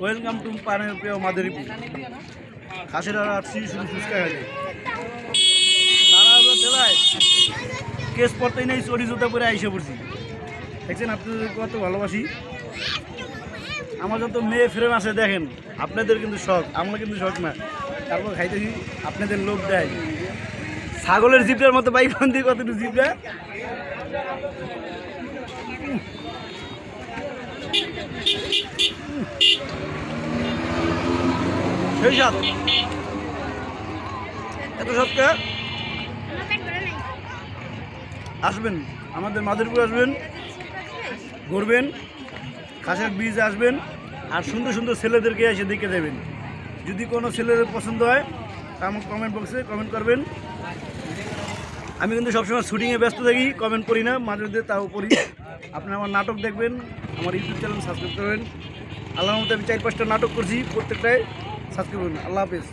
Welcome to পানের প্রিয় মাদারীপুর। খাসিরা আসছি শুধু ফুচকা খেলে তারা কেস পড়তেই নেই চড়ি জুতা পরে আইসে পড়ছি। দেখছেন, আপনাদের কত ভালোবাসি? আমার যত মেয়ে ফ্রেন্ড আছে, দেখেন, আপনাদের কিন্তু শখ, আমরা কিন্তু শখ না। তারপর খাইতেছি, আপনাদের লোভ দেয়। ছাগলের জিপটার মতো বাইক দিয়ে কতটুকু জিপটা সেই সাত। এত সৎকা আসবেন, আমাদের মাদারীপুর আসবেন, ঘুরবেন খাসের বীজ আসবেন, আর সুন্দর সুন্দর ছেলেদেরকে এসে দেখে দেবেন। যদি কোনো ছেলেদের পছন্দ হয় কমেন্ট বক্সে কমেন্ট করবেন। আমি কিন্তু সবসময় শুটিংয়ে ব্যস্ত থাকি কমেন্ট করি না, মাঝে মধ্যে তাও করি। আপনি আমার নাটক দেখবেন, আমার ইউটিউব চ্যানেল সাবস্ক্রাইব করবেন। আল্লাহ মধ্যে আমি চার পাঁচটা নাটক করছি প্রত্যেকটাই সাবস্ক্রাইব করবেন। আল্লাহ হাফেজ।